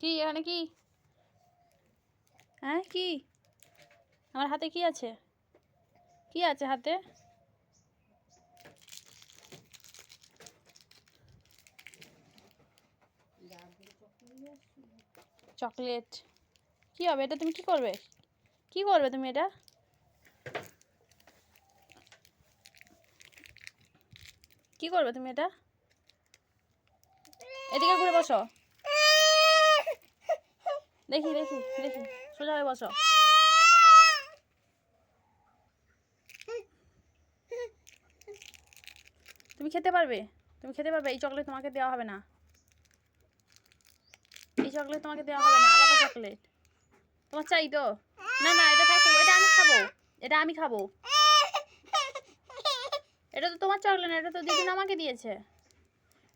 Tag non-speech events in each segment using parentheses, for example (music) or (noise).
কি, এখানে কি? হ্যাঁ কি? আমার হাতে কি আছে? কি আছে হাতে? চকলেট। কি হবে এটা? তুমি কি করবে? কি করবে তুমি এটা? কি করবে তুমি এটা? এদিকে ঘুরে বসো। দেখি দেখি দেখি। সোজা হয়ে বসো। তুমি খেতে পারবে? তুমি খেতে পারবে? এই চকলেট তোমাকে দেওয়া হবে না। এই চকলেট তোমাকে দেওয়া হবে না, আলাদা চকলেট তোমার চাই তো। না না, এটা থাকো এটা আমি খাব। এটা আমি খাব। এটা তো তোমার চকলেট না, এটা তো দিদুন আমাকে দিয়েছে।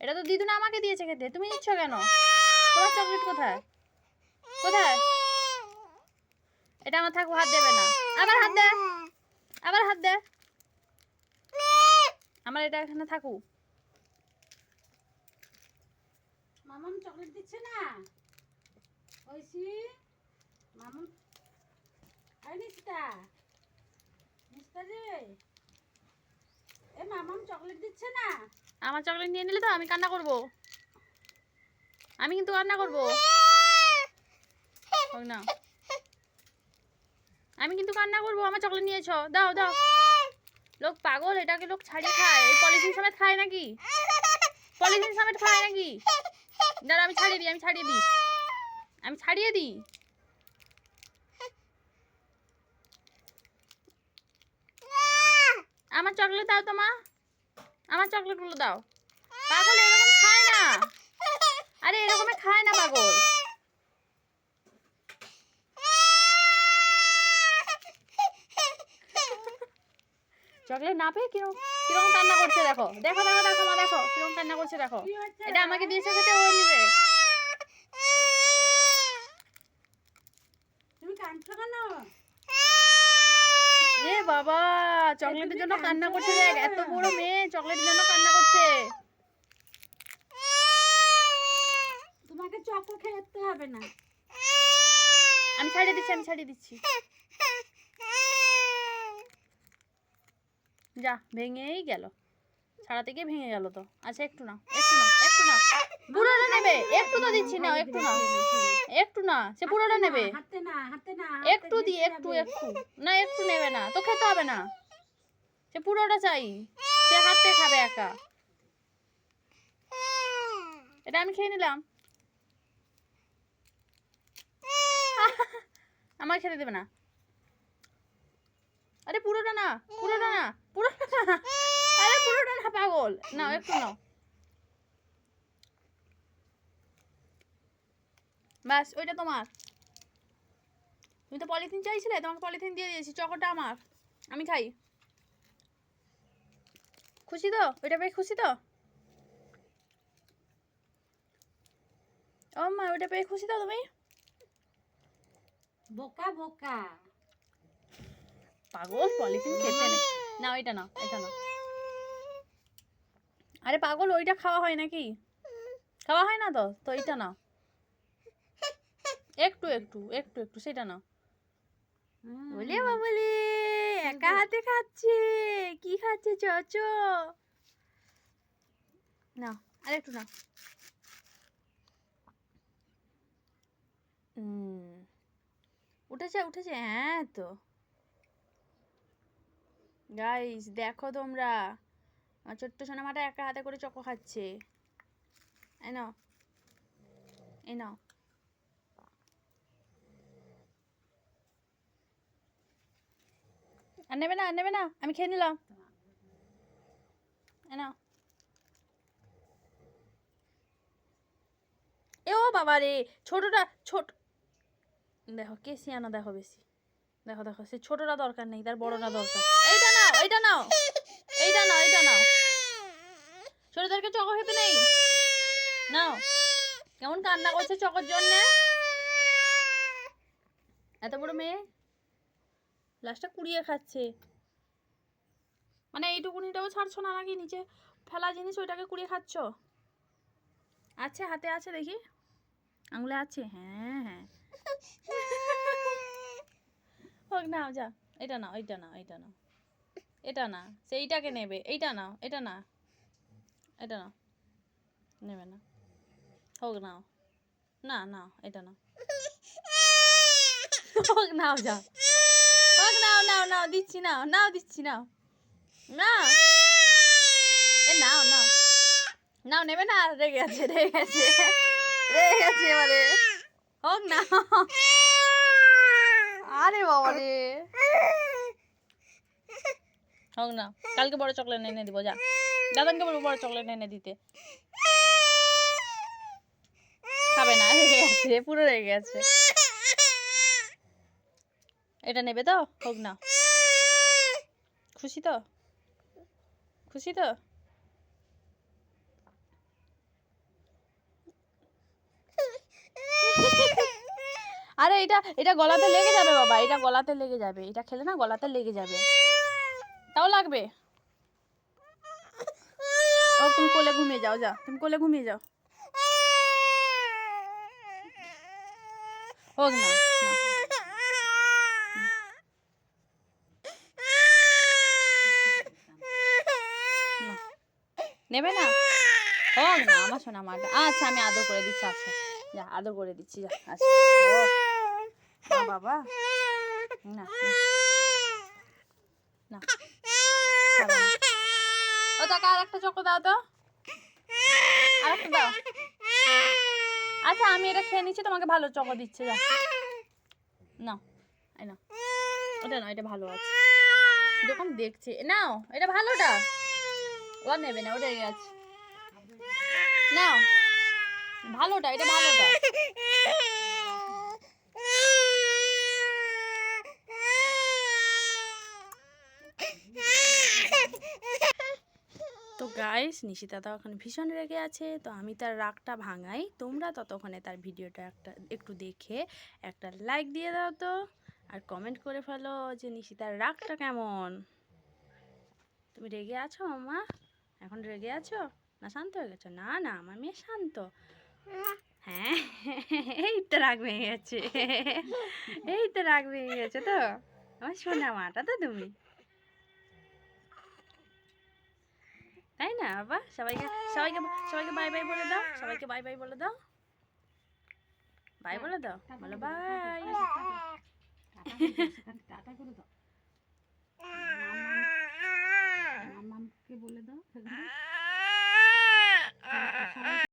এটা তো দিদুন আমাকে দিয়েছে খেতে। তুমি নিচ্ছ কেন? তোমার চকলেট কোথায়? কোথায়? এটা আমার থাকব হাত দেবে না। আবার হাত দে। আবার হাত দে। আমার এটা এখানে থাকুক। মামাম চকলেট দিচ্ছে না? ঐশী আই নিস্তা নিস্তা রে। এ মামাম চকলেট দিচ্ছে না? আমার চকলেট নিয়ে নিলে তো আমি কান্না করব। আমি কিন্তু কান্না করব। হোক না। আমি কিন্তু কান্না করব, আমার চকলেট নিয়েছো দাও দাও। লোক পাগল, এটাকে লোক ছাড়িয়ে খায়। এই পলিথিন সমেত খায় নাকি? পলিথিন সমেত খায় নাকি? দাঁড়া, আমি ছাড়িয়ে দিই, আমি ছাড়িয়ে দিই। আমি ছাড়িয়ে দিই। আমার চকলেট দাও তো, মা। আমার চকলেটগুলো দাও। পাগল, এরকম খায় না। আরে, এরকমে খায় না চকলেট না পেয়ে কীরকম কীরকম কান্না করছে দেখো। দেখো দেখো দেখো মা দেখো কীরকম কান্না করছে দেখো। এটা আমাকে দিয়েছে খেতে ও নিবে। তুমি কাঁদছো কেন? এ বাবা চকলেটের জন্য কান্না করছে দেখ এত বড় মেয়ে চকলেটের জন্য কান্না করছে। তোমাকে চকো খেতে হবে না। আমি ছাড়িয়ে দিচ্ছি আমি ছাড়িয়ে দিচ্ছি। যা, ভেঙেই গেল। ছাড়াতে গিয়ে ভেঙে গেল তো। আচ্ছা একটু না একটু না একটু না পুরোটা নেবে। একটু তো দিচ্ছি না, একটু না একটু না, সে পুরোটা নেবে। একটু দি, একটু একটু। না, একটু নেবে না, তো খেতে হবে না। সে পুরোটা চাই। সে হাতে খাবে একা। এটা আমি খেয়ে নিলাম। আমার খেতে দেবে না। আরে পুরোটা না পুরোটা না পুরোটা না। আরে পুরোটা না, পাগল। না একটু নাও। ব্যাস, ওইটা তোমার। তুমি তো পলিথিন চাইছিলে, তোমাকে পলিথিন দিয়ে দিয়েছি, চকোটা আমার। আমি খাই। খুশি তো? ওইটা পেয়ে খুশি তো? ও মা, ওইটা পেয়ে খুশি তো তুমি? বোকা বোকা। পাগল, পলিথিন খেতে নেই। না ওইটা না এটা না আরে পাগল, ওইটা খাওয়া হয় নাকি? খাওয়া হয় না তো? তো এইটা না একটু একটু একটু একটু, সেটা না বলে বাবলে একা হাতে খাচ্ছে। কি খাচ্ছে চচ না আর একটু না উঠেছে উঠেছে হ্যাঁ তো। গাইস দেখো তোমরা। আমার ছোট্ট সোনামাটা একা হাতে করে চকো খাচ্ছে। এই নাও। এই নাও। আর নেবে না, আর নেবে না, আমি খেয়ে নিলাম। এই নাও। এ ও বাবা রে, ছোটটা ছোট দেখো কে সিয়ানা দেখো বেশি। দেখো দেখো, সে ছোটটা দরকার নেই, তার বড়টা দরকার। এইটা এইটা নাও। এইটা নাও এইটা নাও। ছোটদেরকে চকো খেতে নেই? নাও। কেমন কান্না করছে চকোর জন্যে? এত বড় মেয়ে? লাস্টটা কুড়িয়ে খাচ্ছে। মানে এইটুকুনিটাও ছাড়ছো না নাকি? নিচে ফেলা জিনিস ওইটাকে কুড়িয়ে খাচ্ছ? আছে হাতে আছে দেখি। আঙুলে আছে? হ্যাঁ হ্যাঁ। (laughs) হোক নাও যা। এটা নাও এইটা নাও এইটা নাও। এটা না, সেইটাকে নেবে, এইটা নাও, এটা না, এটা নাও, নেবে না, হোক নাও, না, নাও, এটা নাও, হোক নাও যা হোক নাও নাও নাও, দিচ্ছি, নাও নাও, দিচ্ছি, নাও নাও, এ, নাও নাও নাও, নেবে না, রেগে আছে রেগে আছে রেগে গেছে এবারে, হোক না আরে বাবা রে হোক না, কালকে বড় চকলেট এনে দিব, যা। দাদানকে বলব বড় চকলেট এনে দিতে। খাবে না রেগে গেছে, পুরো রেগে গেছে। এটা নেবে তো? হোক না। খুশি তো? খুশি তো? আরে এটা এটা গলাতে লেগে যাবে বাবা, এটা গলাতে লেগে যাবে। এটা খেলে না গলাতে লেগে যাবে। তাও লাগবে? ও, তুমি কোলে ঘুমিয়ে যাও, যা, তুমি কোলে ঘুমিয়ে যাও। হোক না। নেবে না? হোক না, আমার শোনা আমার আচ্ছা আমি আদর করে দিচ্ছি আচ্ছা। যা, আদর করে দিচ্ছি, যা আচ্ছা। বাবা। না। না। ও, তাকে আর একটা চকো দাও তো। আর একটা দাও। আচ্ছা আমি এটা খেয়ে নিচ্ছি, তোমাকে ভালো চকো দিচ্ছে, যা। না, এই না। ওটা না, এটা ভালো আছে। যখন দেখছে, নাও, এটা ভালোটা। ও নেবে না ওটা আছে। নাও, ভালোটা, এটা ভালোটা। তো গাইস নিশিতা তো এখন ভীষণ রেগে আছে, তো আমি তার রাগটা ভাঙাই। তোমরা ততক্ষণে তার ভিডিওটা একটা, একটু দেখে একটা লাইক দিয়ে দাও তো, আর কমেন্ট করে ফেলো যে নিশিতার রাগটা কেমন। তুমি রেগে আছো মা? এখন রেগে আছো? না শান্ত হয়ে গেছো? না না, আমার মেয়ে শান্ত। হ্যাঁ এই তো রাগ ভেঙে গেছে। এই তো রাগ ভেঙে গেছে তো। আমার সোনা মাটা তো তুমি। তাই না বাবা সবাইকে সবাইকে সবাইকে বাই বাই বলে দাও সবাইকে বাই বাই বলে দাও। বাই বলে দাও বলো বাই টাটা করে দাও। মামামকে বলে দাও। (laughs)